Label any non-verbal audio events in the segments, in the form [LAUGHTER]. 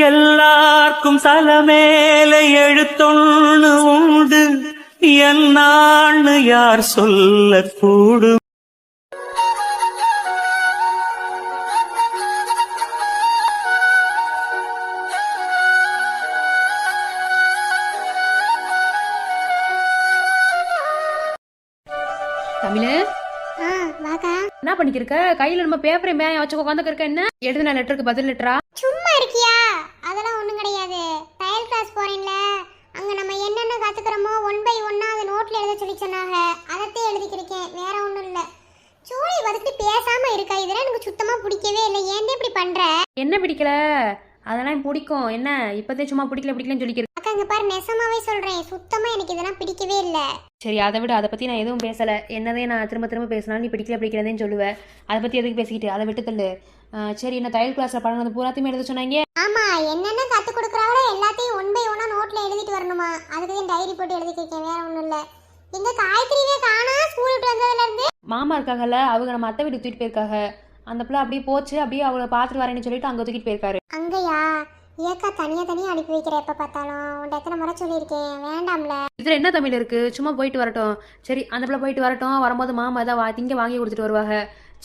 எல்லார்க்கும் சலமேல எழுத்தொன்னு உண்டு. என்னான்னு யார் சொல்லக்கூடும். தமிழு. என்ன பண்ணிக்கிருக்க? கையில நம்ம பேப்பரை மேய வச்சு உட்காந்துருக்க என்ன? எழுதின லெட்டருக்கு பதில் லெட்டரா சும்மா இருக்கியா அதெல்லாம் ஒன்றும் கிடையாது தையல் கிளாஸ் போறேன்ல அங்கே நம்ம என்னென்ன கற்றுக்குறோமோ ஒன் பை ஒன்னாக அதை நோட்டில் எழுத சொல்லி சொன்னாங்க. அதைத்தான் எழுதிக்கிருக்கேன். வேற ஒன்றும் இல்லை. சோழி வதக்கிட்டு பேசாமல் இருக்கா? இதெல்லாம் எனக்கு சுத்தமாக பிடிக்கவே இல்லை. ஏன் இப்படி பண்ணுற என்ன பிடிக்கல? அதெல்லாம் பிடிக்கும். என்ன? இப்பதே சும்மா பிடிக்கல பிடிக்கலன்னு சொல்லிக்கிரு அக்கா இங்கே பாரு நெசமாவே சொல்கிறேன் சுத்தமாக எனக்கு இதெல்லாம் பிடிக்கவே இல்லை. சரி அதை விட. அதை பத்தி நான் எதுவும் பேசல. என்னதே நான் திரும்ப திரும்ப பேசினாலும் நீ பிடிக்கல பிடிக்கலதேன்னு சொல்லுவேன் அதை பத்தி எதுக்கு பேசிக்கிட்டு? அதை விட்டு தள்ளு. சரி என்ன தையல் கிளாஸ்ல பழனது பூராத்தையுமே எழுத சொன்னாங்க. ஆமாம் என்னென்ன கற்றுக் கொடுக்குறாங்களோ எல்லாத்தையும் ஒன் பை ஒன்னாக நோட்டில் எழுதிட்டு வரணுமா? அதுக்கு தான் டைரி போட்டு எழுதிக்கிருக்கேன். வேற ஒன்றும் இல்லை. எங்க காயத்ரியே காணா ஸ்கூல் விட்டு வந்ததுலேருந்து மாமா இருக்காங்கல்ல அவங்க நம்ம அத்தை வீட்டுக்கு தூக்கிட்டு போயிருக்காங்க. அந்த பிள்ளை அப்படியே போச்சு அப்படியே அவளை பார்த்துட்டு வரேன்னு சொல்லிட்டு அங்கே தூக்கிட்டு போயிருக்காரு. அங்கயா? ஏக்கா தனியா தனியா அனுப்பி வைக்கிற எப்ப பார்த்தாலும். உன்ட்ட எத்தனை முறை சொல்லியிருக்கேன். வேண்டாம்ல. இதில் என்ன தமிழ் இருக்கு? சும்மா போயிட்டு வரட்டும். சரி அந்த பிள்ளை போயிட்டு வரட்டும். வரும்போது மாமா ஏதாவது வா திங்க வாங்கி கொடுத்துட்டு வருவாங்க.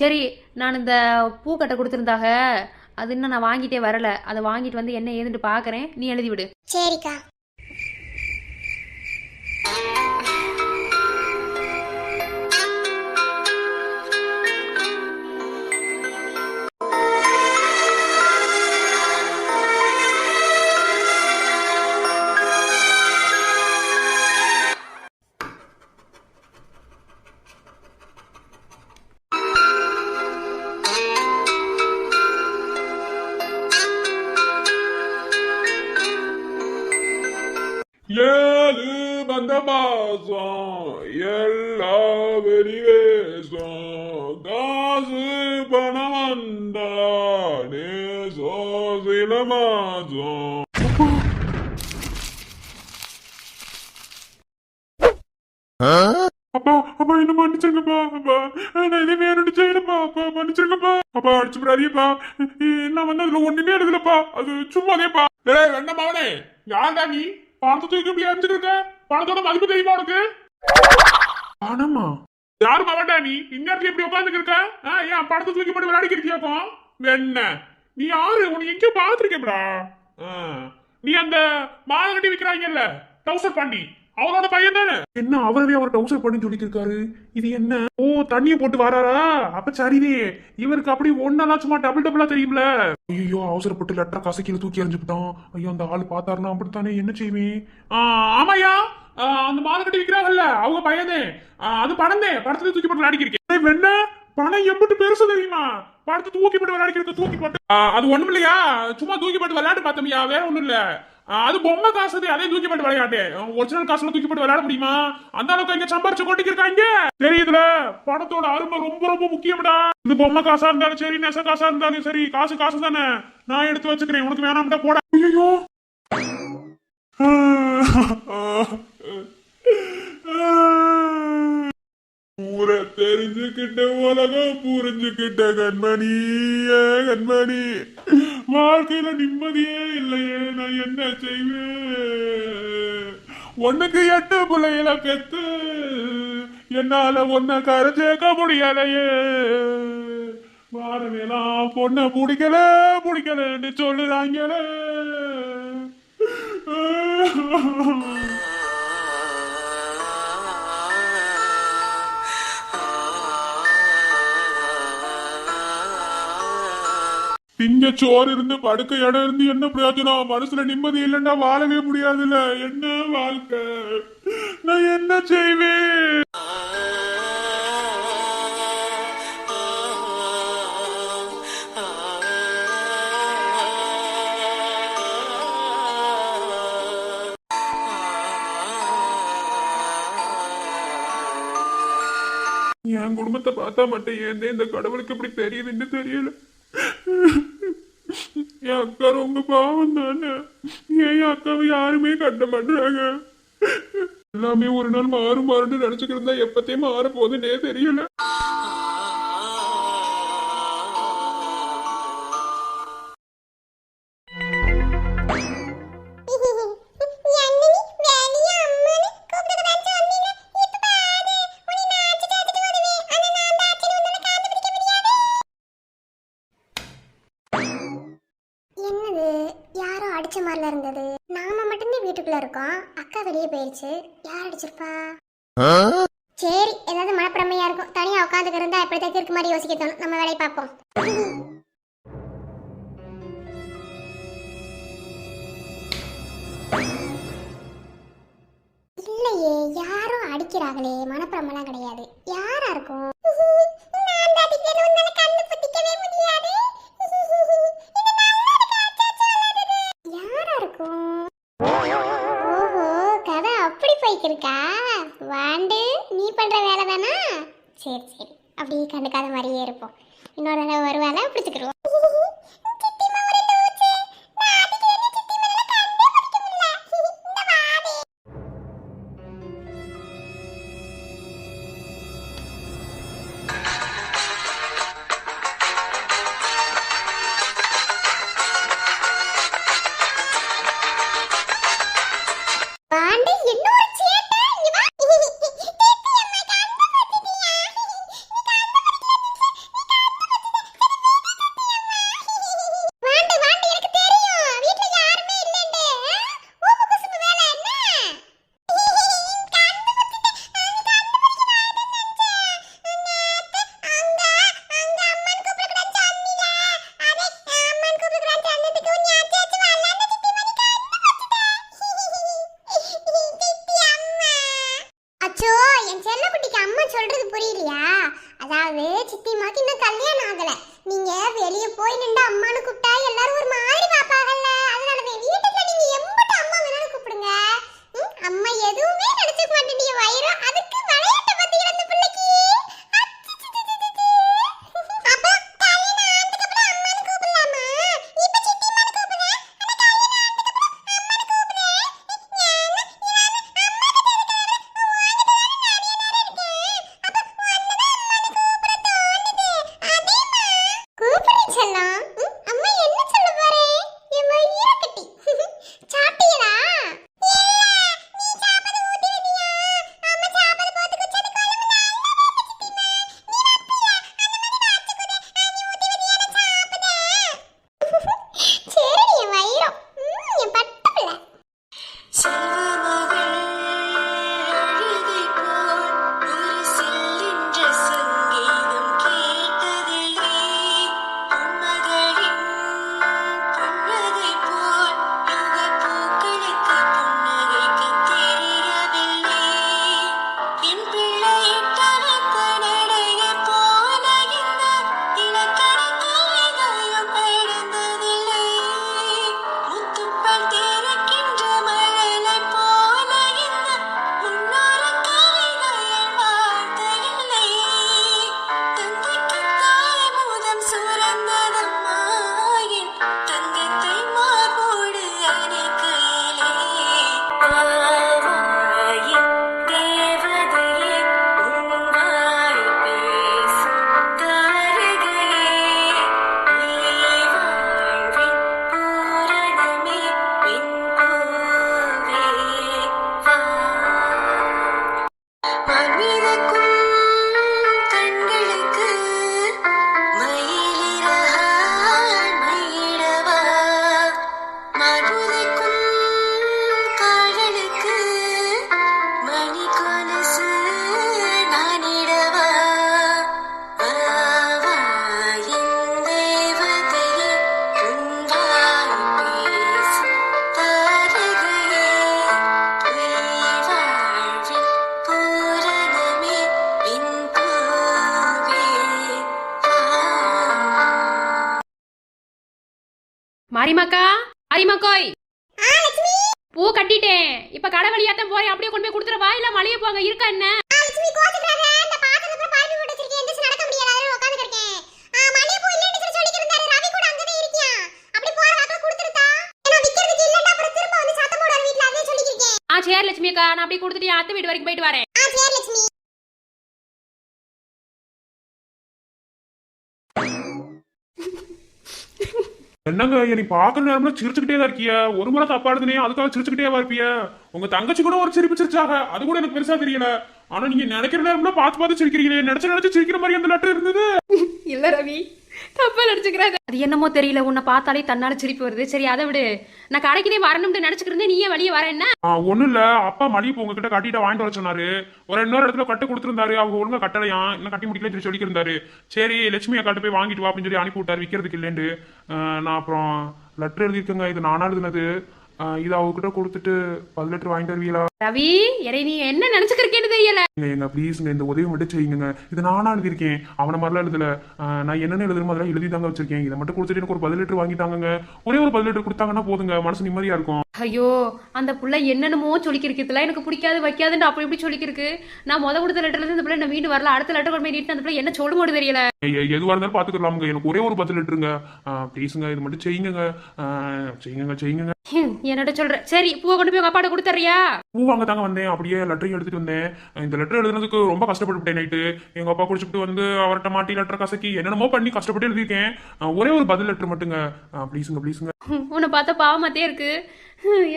சரி நான் இந்த பூக்கட்டை கொடுத்துருந்தாக அது இன்னும் நான் வாங்கிட்டே வரல. அதை வாங்கிட்டு வந்து என்ன ஏதுன்னு பார்க்குறேன் நீ எழுதி விடு. சரிக்கா. அப்பா அப்பா என்ன மன்னிச்சிருங்கப்பா அப்பா. நான் இதே வேணும்னு செய்யலப்பா அப்பா. மன்னிச்சிருங்கப்பா. அப்பா அடிச்சு விடாதீப்பா என்ன வந்து அதுல ஒண்ணுமே எழுதலப்பா அது சும்மாதேப்பா டேய் என்ன யாருடா நீ? பணத்தை தூக்கி இப்படி அடிச்சுட்டு இருக்க? பணத்தோட மதிப்பு தெரியுமா உனக்கு? பணமா? யாரு மகன்டா நீ? இந்நேரத்துல இப்படி உட்காந்துட்டு இருக்க? ஆ, ஏன் பணத்தை தூக்கி போட்டு விளையாடிக்கிட்டு இருக்கியாப்பா என்ன நீ யாரு? உனக்கு எங்கேயோ பாத்துருக்கேன்டா நீ அந்த மாலை கட்டி விக்கிறாங்கல்ல? டவுசர் பண்ணி. அவனோட பையன் தானே? என்ன அவரவே அவர் டவுசர் பண்ணி சொல்லிட்டு இருக்காரு இது என்ன? ஓ தண்ணிய போட்டு வராரா? அப்ப சரிதே இவருக்கு அப்படி ஒன்னெல்லாம் சும்மா டபுள் டபுளா தெரியும்ல. ஐயோ அவசரப்பட்டு லெட்டர் கசக்கில தூக்கி எறிஞ்சுட்டான் ஐயோ அந்த ஆள் பார்த்தாருன்னா அப்படித்தானே? என்ன செய்வேன் ஆமாயா அந்த மாலை கட்டி விக்கிறாங்கல்ல அவங்க பையனே. அது பணந்தே படத்துல தூக்கி போட்டு விளையாடிக்கிறேன் வெண்ண பணம் எம்பிட்டு பெருசு தெரியுமா? படத்தை தூக்கி போட்டு விளையாடிக்கிறது தூக்கி போட்டு. அது ஒண்ணும் இல்லையா சும்மா தூக்கி போட்டு விளையாட்டு பார்த்தோம்யா வேற ஒண்ணும் இல்ல அது பொம்மை காசு அதே தூக்கி போட்டு விளையாட்டு. ஒரிஜினல் காசுல தூக்கி போட்டு விளையாட முடியுமா? அந்த அளவுக்கு இங்க சம்பாரிச்சு கொட்டிக்கு இருக்காங்க தெரியுதுல பணத்தோட அருமை ரொம்ப ரொம்ப முக்கியம்டா. இது பொம்மை காசா இருந்தாலும் சரி நெச காசா இருந்தாலும் சரி காசு காசு தானே. நான் எடுத்து வச்சுக்கிறேன் உனக்கு வேணாம்டா போட. ஐயோ ஊரை தெரிஞ்சுக்கிட்ட உலகம் புரிஞ்சுக்கிட்ட கண்மணி கண்மணி. வாழ்க்கையில நிம்மதியே இல்லையே நான் என்ன செய்வேன்? உனக்கு எட்டு பிள்ளையில பெத்து என்னால ஒன்ன கரை சேர்க்க முடியலையே வாரமெல்லாம் பொண்ணை பிடிக்கல பிடிக்கலன்னு சொல்லுறாங்களே. திங்க சோறு இருந்து படுக்க இடம் இருந்து என்ன பிரயோஜனம்? மனசுல நிம்மதி இல்லைன்னா வாழவே முடியாதுல்ல. என்ன வாழ்க்கை? நான் என்ன செய்வேன்? என் குடும்பத்தை பார்த்தா மட்டும் ஏன் இந்த கடவுளுக்கு இப்படி தெரியுதுன்னு தெரியல. என் அக்கா ரொம்ப பாவம் தானே. ஏன் அக்காவை யாருமே கட்ட மாட்டாங்க எல்லாமே ஒரு நாள் மாறும் மாறுன்னு நினைச்சுக்கிட்டு இருந்தா எப்பத்தையும் மாற போகுதுன்னே தெரியல. அடிச்ச மாதிரில இருந்தது. நாம மட்டும்தான் வீட்டுக்குள்ள இருக்கோம். அக்கா வெளியே போயிருச்சு. யார் அடிச்சிருப்பா? சரி ஏதாவது மனப்பிரமையா இருக்கும். தனியா உட்காந்துக்கு இருந்தா எப்படிதான் தீர்க்கு மாதிரி யோசிக்க தோணும். நம்ம வேலையை பார்ப்போம். இல்லையே யாரும் அடிக்கிறாங்களே. மனப்பிரமெல்லாம் கிடையாது. யாரா இருக்கும்? வைக்கிருக்கா வாண்டு நீ பண்ணுற வேலை தானா? சரி சரி. அப்படியே கண்டுக்காத மாதிரியே இருப்போம். இன்னொரு தடவை வருவாள்? பிடிச்சிக்கிடுவோம் [LAUGHS] மாரிமாக்கா மாரிமாக்கோய் பூ கட்டிட்டேன். இப்ப கடை வழியா தான் போறேன். அப்படியே கொண்டு போய் கொடுத்துறவா இல்ல மளிகை போங்க இருக்கா என்ன? சரி லட்சுமி அக்கா. நான் அப்படியே கொடுத்துட்டு அத்தை வீடு வரைக்கும் போயிட்டு வரேன். என்னங்க என்னை பாக்குற நேரம்ல சிரிச்சுக்கிட்டே தான் இருக்கிய. ஒரு முறை தப்பா அதுக்காக சிரிச்சுக்கிட்டே இருப்பிய. உங்க தங்கச்சி கூட ஒரு சிரிப்பு சிரிச்சாக அது கூட எனக்கு பெருசா தெரியல. ஆனா நீங்க நினைக்கிற நேரம்ல பார்த்து பார்த்து சிரிக்கிறீங்களே. நினைச்சு நினைச்சு சிரிக்கிற மாதிரி அந்த லெட்டர் இருந்தது. [LAUGHS] இல்ல ரவி. தப்பா நினைச்சுக்கிறாங்க அது என்னமோ தெரியல உன்னை பார்த்தாலே தன்னால சிரிப்பு வருது. சரி அதை விடு. நான் கடைக்குனே வரணும்னு நினைச்சுக்கிட்டு இருந்தேன். நீயே வெளியே வர என்ன? ஆ, ஒண்ணும் இல்ல. அப்பா மல்லிகைப்பூ உங்ககிட்ட கட்டிட்டு வாங்கிட்டு வர சொன்னாரு. ஒரு இன்னொரு இடத்துல கட்டு கொடுத்துருந்தாரு. அவங்க ஒழுங்கா கட்டலையா? இன்னும் கட்டி முடிக்கல சொல்லி சொல்லியிருந்தாரு சரி லட்சுமி அக்காட்ட போய் வாங்கிட்டு வா அப்படின்னு சொல்லி அனுப்பி விட்டாரு விற்கிறதுக்கு இல்லைன்னு நான் அப்புறம் லெட்டர் எழுதியிருக்கேங்க. இது நானா எழுதுனது. இது அவங்ககிட்ட கொடுத்துட்டு பத்து லெட்டர் வாங்கிட்டு வருவீங்களா? ரவி இறை நீ என்ன நினைச்சுக்கிறேன்னு தெரியல. எங்க ப்ளீஸ்ங்க இந்த உதவி மட்டும் செய்யுங்க. இது நானா எழுதியிருக்கேன். அவன மாதிரிலாம் எழுதல. நான் என்னென்ன எழுதுறமோ அதெல்லாம் எழுதி தாங்க வச்சிருக்கேன். இதை மட்டும் கொடுத்துட்டு எனக்கு ஒரு பதில் லிட்டர் வாங்கிட்டாங்க ஒரே ஒரு பதில் லிட்டர் கொடுத்தாங்கன்னா போதுங்க. மனசு நிம்மதியா இருக்கும். ஐயோ அந்த புள்ள என்னென்னமோ சொல்லிக்கிருக்கு. இதெல்லாம் எனக்கு பிடிக்காது வைக்காதுன்னு அப்படி இப்படி சொல்லிக்கிருக்கு? நான் முத கொடுத்த லெட்டர்ல இருந்து இந்த பிள்ளை நான் வீடு வரல. அடுத்த லெட்டர் கொண்டு போய் நீட்டு அந்த பிள்ளை என்ன சொல்லுமோடு தெரியல. எ- எ- எதுவா இருந்தாலும் பாத்துக்கலாமுங்க. எனக்கு ஒரே ஒரு பதில் லிட்டருங்க ப்ளீஸுங்க இது மட்டும் செய்யுங்க செய்யுங்க செய்யுங்க ஹம், என்னட்ட சொல்ற. சரி பூவை கொண்டு போய் உங்க அப்பாட்ட கொடுத்துறியா பூ வாங்க தாங்க வந்தேன். அப்படியே லெட்டரையும் எடுத்துட்டு வந்தேன். இந்த லெட்டர் எழுதுனதுக்கு ரொம்ப கஷ்டப்பட்டுட்டேன் நைட்டு எங்க அப்பா குடிச்சுட்டு வந்து அவர்கிட்ட மாட்டி லெட்டர் கசக்கி என்னென்னமோ பண்ணி கஷ்டப்பட்டு எழுதியிருக்கேன். ஒரே ஒரு பதில் லெட்டர் மட்டுங்க. ப்ளீஸுங்க ப்ளீஸுங்க உன்னை பார்த்தா பாவமாத்தே இருக்கு.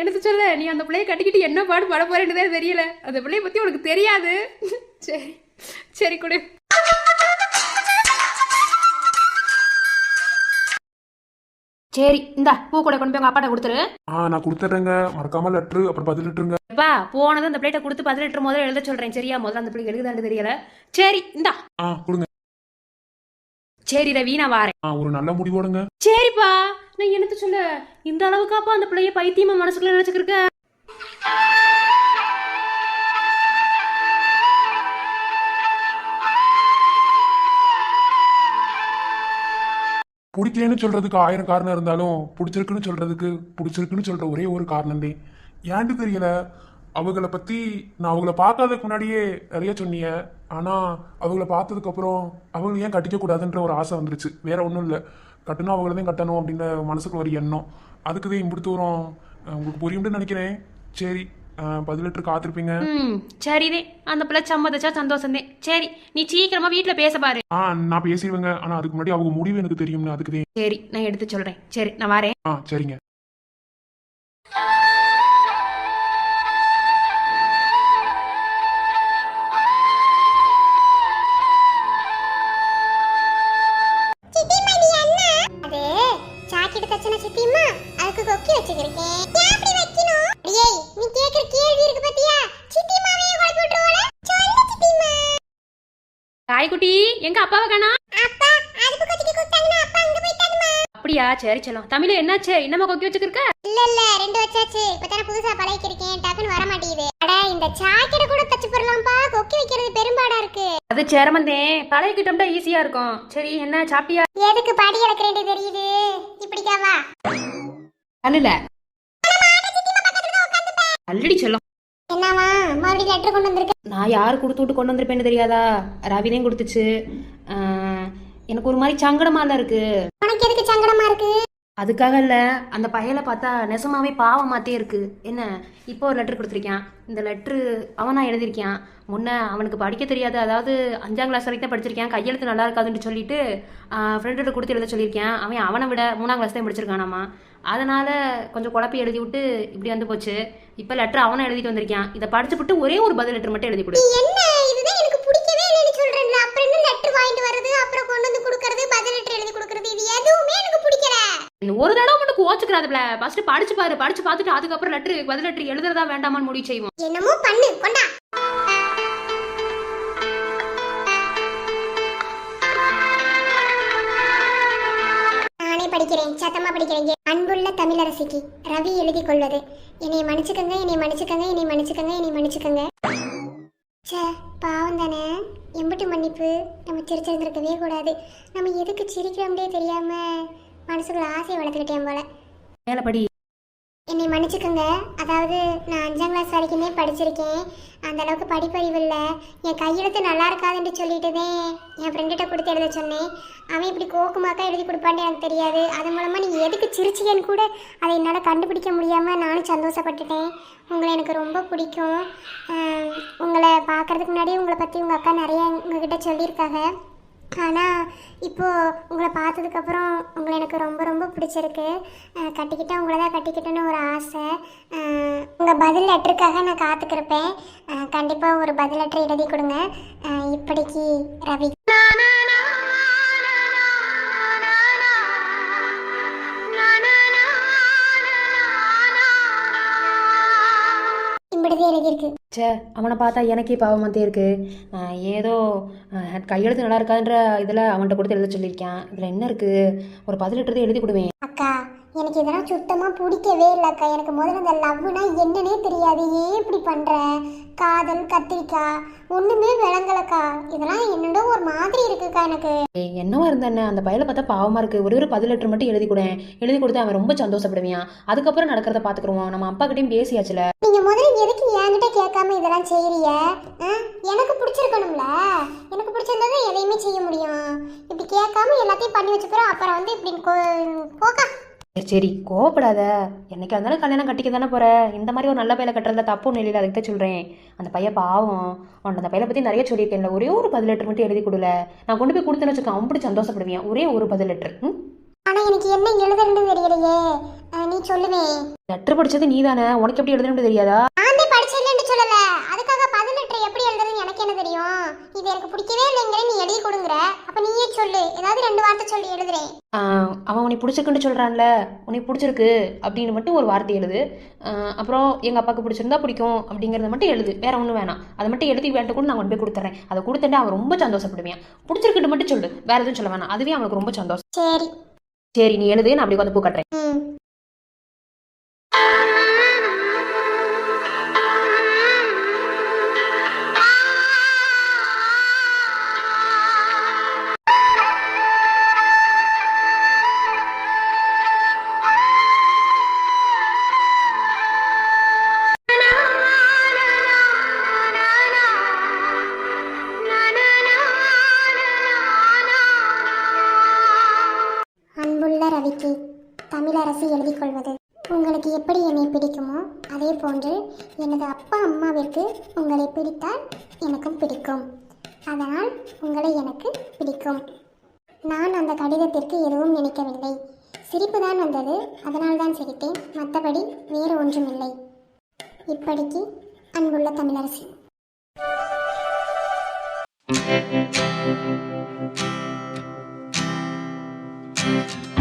எனக்கு சொல்ல நீ அந்த பிள்ளைய கட்டிக்கிட்டு என்ன பாடு பட போறேன்னு தெரியல. அந்த பிள்ளைய பத்தி உனக்கு தெரியாது. சரி சரி கொடு. சரி இந்தா பூ கூட கொண்டு போய் உங்க அப்பாட்ட கொடுத்துரு. ஆ நான் கொடுத்துட்றேங்க மறக்காம லெட்ரு அப்புறம் பதில் லெட்டருங்க அப்பா போனதும் அந்த பிளேட்டை கொடுத்து பதில் லிட்டர் முதல்ல எழுத சொல்றேன். சரியா? முதல்ல அந்த பிள்ளை எழுதாண்டு தெரியல. சரி இந்தா. ஆ கொடுங்க. சரி ரவி நான் வாரேன். ஆ ஒரு நல்ல முடிவோடுங்க. சரிப்பா. நான் என்னத்த சொல்ல? இந்த அளவுக்காப்பா அந்த பிள்ளைய பைத்தியமா மனசுக்குள்ள நினைச்சுக்கிருக்க பிடிக்கலன்னு சொல்றதுக்கு ஆயிரம் காரணம் இருந்தாலும் பிடிச்சிருக்குன்னு சொல்றதுக்கு பிடிச்சிருக்குன்னு சொல்ற ஒரே ஒரு காரணம் தான் ஏன்ட்டு தெரியல. அவங்கள பத்தி நான் அவங்கள பார்க்காததுக்கு முன்னாடியே நிறைய சொன்னீங்க. ஆனா அவங்கள பார்த்ததுக்கு அப்புறம் அவங்கள ஏன் கட்டிக்க கூடாதுன்ற ஒரு ஆசை வந்துருச்சு. வேற ஒன்றும் இல்லை. கட்டணும் அவங்கள தான் கட்டணும் அப்படின்ற மனசுக்கு ஒரு எண்ணம். அதுக்கு தான் இம்பிட்டு வரும் உங்களுக்கு புரியும்னு நினைக்கிறேன். சரி. அஹ், பதில் லிட்டர் காத்திருப்பீங்க? ம் சரிதே. அந்த பிள்ளை சம்மதிச்சா சந்தோஷந்தே. சரி நீ சீக்கிரமா வீட்ல பேச பாரு. ஆ நான் பேசிடுவேங்க. ஆனா அதுக்கு முன்னாடி அவங்க முடிவு எனக்கு தெரியும்னு அதுக்கு தான் சரி நான் எடுத்து சொல்றேன். சரி நான் வரேன். ஆ சரிங்க. சித்திம்மா நீ அண்ணா? அது ஜாக்கெட் தச்சன சித்திம்மா அதுக்கு கொக்கி வச்சுக்கிருக்கேன் ஏன் அப்படி வைக்கணும் ஏய் நீ கேக்குற கேள்வி இருக்கு பாத்தியா சித்திம்மாவே குழப்பி விட்டுருவாள சொல்லு சித்திம்மா காய்குட்டி எங்க அப்பாவை காணா? அப்படியா சரி செல்லம். தமிழ் என்னாச்சு? என்னம்மா கொக்கி வச்சுக்கிருக்க இல்ல இல்ல ரெண்டு வச்சாச்சு. இப்பதானே புதுசா பழகிருக்கேன். டக்குன்னு வர மாட்டேங்குது. அட இந்த ஜாக்கெட் கூட தச்சு போடலாம்ப்பா கொக்கி வைக்கிறது பெரும்பாடா இருக்கு. அது சேரமந்தே. பழகிக்கிட்டோம்னா ஈஸியா இருக்கும். சரி என்ன சாப்பிட்டியா? எதுக்கு படி இழக்கிறேன் தெரியுது? இப்படிக்காவா அல்ல அல்லடி செல்லம். என்னவா மறுபடியும் லெட்டர் கொண்டு வந்திருக்க? நான் யார் கொடுத்து விட்டு கொண்டு வந்திருப்பேன்னு தெரியாதா? ரவிதான் கொடுத்துச்சு. எனக்கு ஒரு மாதிரி சங்கடமால இருக்கு. உனக்கு எதுக்கு சங்கடமா இருக்கு? அதுக்காக இல்ல அந்த பையலை பார்த்தா நெசமாவே பாவமாத்தே இருக்கு. என்ன இப்போ ஒரு லெட்டர் கொடுத்துருக்கான். இந்த லெட்ரு அவனா எழுதியிருக்கான். முன்ன அவனுக்கு படிக்க தெரியாது. அதாவது அஞ்சாம் கிளாஸ் வரைக்கும் தான் படிச்சிருக்கான். கையெழுத்து நல்லா இருக்காதுன்னு சொல்லிட்டு ஃப்ரெண்ட்கிட்ட கொடுத்து எழுத சொல்லியிருக்கேன். அவன் அவனை விட மூணாம் கிளாஸ் தான் படிச்சிருக்கானாமா. அதனால கொஞ்சம் குழப்பி எழுதி விட்டு இப்படி வந்து போச்சு. இப்போ லெட்டர் அவனை எழுதிட்டு வந்திருக்கான். இதை படிச்சு விட்டு ஒரே ஒரு பதில் லெட்டர் மட்டும் எழுதி கொடு. ஒரு தடவை மட்டும் கோச்சுக்கிறாதுல ஃபர்ஸ்ட் படிச்சு பாரு. படிச்சு பார்த்துட்டு அதுக்கப்புறம் லெட்டர் பதில் லெட்டர் எழுதுறதா வேண்டாமான்னு முடிவு செய்வோம். என்னமோ பண்ணு. கொண்டா. நானே படிக்கிறேன். சத்தமா படிக்கிறேன். அன்புள்ள தமிழரசிக்கு ரவி எழுதி கொள்வது. என்னை மன்னிச்சுக்கங்க என்னை மன்னிச்சுக்கங்க என்னை மன்னிச்சுக்கங்க என்னை மன்னிச்சுக்கங்க. ச்சே பாவம் தானே. எம்பிட்டு மன்னிப்பு நம்ம சிரிச்சிருந்திருக்கவே கூடாது. நம்ம எதுக்கு சிரிக்கிறோம்னே தெரியாம மனசுக்குள்ள ஆசையை வளர்த்துக்கிட்டேன் போல. மேலபடி என்னை மன்னிச்சுக்கோங்க. அதாவது நான் அஞ்சாம் கிளாஸ் வரைக்குமே படிச்சிருக்கேன். அந்த அளவுக்கு படிப்பறிவு இல்லை. என் கையெழுத்து நல்லா இருக்காதுன்னு சொல்லிட்டு தான் என் ஃப்ரெண்டுகிட்ட கொடுத்து எழுத சொன்னேன். அவன் இப்படி கோக்குமாக்கா எழுதி கொடுப்பான்னு எனக்கு தெரியாது. அது மூலமாக நீங்கள் எதுக்கு சிரிச்சிங்கன்னு கூட அதை என்னால் கண்டுபிடிக்க முடியாமல் நானும் சந்தோஷப்பட்டுட்டேன். உங்களை எனக்கு ரொம்ப பிடிக்கும். உங்களை பார்க்குறதுக்கு முன்னாடி உங்களை பற்றி உங்கள் அக்கா நிறைய உங்ககிட்ட சொல்லியிருக்காங்க. ஆனால் இப்போது உங்களை பார்த்ததுக்கப்புறம் உங்களை எனக்கு ரொம்ப ரொம்ப பிடிச்சிருக்கு. கட்டிக்கிட்டால் உங்களை தான் கட்டிக்கிட்டேன்னு ஒரு ஆசை. உங்கள் பதில் லெட்டருக்காக நான் காத்துக்கிருப்பேன். கண்டிப்பாக ஒரு பதில் லெட்டர் எழுதி கொடுங்க. இப்படிக்கு ரவி எழுதியிருக்கு ச்சே அவனை பார்த்தா எனக்கே பாவமாத்தே இருக்கு. ஆஹ் ஏதோ கையெழுத்து நல்லா இருக்கான்ற இதில் அவன்கிட்ட கொடுத்து எழுத சொல்லியிருக்கேன். இதில் என்ன இருக்குது ஒரு பதினெட்டு எழுதி கொடுவேன். அக்கா எனக்கு இதெல்லாம் சுத்தமா பிடிக்கவே இல்லை அக்கா எனக்கு முதல்ல இந்த லவ்னா என்னன்னே தெரியாது. ஏன் இப்படி பண்ற? காதல் கத்திரிக்காய் ஒண்ணுமே விளங்கலக்கா. இதெல்லாம் என்னோட ஒரு மாதிரி இருக்குக்கா எனக்கு. என்னவா இருந்த என்ன அந்த பையலை பார்த்தா பாவமாக இருக்குது ஒரு ஒரு பதினெட்டு மட்டும் எழுதி கொடுேன் எழுதி கொடுத்து அவன் ரொம்ப சந்தோஷப்படுவான் அதுக்கப்புறம் நடக்கிறத பார்த்துக்குருவோம் நம்ம அப்பா கிட்டயும் பேசியாச்சுல. நீங்க முதல்ல எதுக்கு என்கிட்ட கேட்காம இதெல்லாம் செய்யறீங்க? ஆ? எனக்கு பிடிச்சிருக்கணும்ல. எனக்கு பிடிச்சிருந்தா எதையுமே செய்ய முடியும். இப்படி கேட்காம எல்லாத்தையும் பண்ணி வச்சுக்கிறோம் அப்புறம் வந்து இப்படி கோ- போக்கா சரி சரி கோவப்படாத. என்னைக்கா இருந்தாலும் கல்யாணம் கட்டிக்க தானே போற? இந்த மாதிரி ஒரு நல்ல பையில கட்டுறதுல தப்பு ஒன்றும் இல்லை அதுக்கு தான் சொல்கிறேன் அந்த பையன் பாவம். உன்னை அந்த பையனை பற்றி நிறைய சொல்லியிருக்கேன்ல ஒரே ஒரு பதில் லெட்டர் மட்டும் எழுதி கொடுல. நான் கொண்டு போய் கொடுத்தேன்னு வச்சுக்கோ அவன் அப்படி சந்தோஷப்படுவேன். ஒரே ஒரு பதில் லெட்டர் ம்? ஆனா எனக்கு என்ன எழுதுறதுன்னு தெரியலையே. ஆ, நீ சொல்லுவேன் லெட்டர் படிச்சது நீ தானே உனக்கு எப்படி எழுதணும்னு தெரியாதா? நான் போய் படிச்சிடலன்னு சொல்லல. அதுக்காக பதினெட்டு எப்படி எழுதுறதுன்னு எனக்கு என்ன தெரியும்? இது எனக்கு பிடிக்கவே இல்லைங்கிற நீ எழுதி கொடுங்குற. அப்ப நீயே சொல்லு. ஏதாவது ரெண்டு வார்த்தை சொல்லி எழுதுறேன். அவன் உன்னை பிடிச்சிருக்குன்னு சொல்கிறான்ல உனக்கு பிடிச்சிருக்கு அப்படின்னு மட்டும் ஒரு வார்த்தை எழுது. அப்புறம் எங்கள் அப்பாவுக்கு பிடிச்சிருந்தா பிடிக்கும் அப்படிங்கிறத மட்டும் எழுது. வேற ஒன்றும் வேணாம். அதை மட்டும் எழுதி வேண்ட கூட நான் கொண்டு போய் கொடுத்துட்றேன் அதை கொடுத்துட்டு அவன் ரொம்ப சந்தோஷப்படுவேன். பிடிச்சிருக்குன்னு மட்டும் சொல்லு. வேற எதுவும் சொல்ல வேணாம். அதுவே அவனுக்கு ரொம்ப சந்தோஷம். சரி. சரி நீ எழுது நான் அப்படி வந்து பூ கட்டுறேன். கடிதத்திற்கு எதுவும் நினைக்கவில்லை. சிரிப்பு தான் வந்தது. அதனால்தான் சிரித்தேன். மற்றபடி வேறு ஒன்றுமில்லை. இப்படிக்கு அன்புள்ள தமிழரசி. ஆ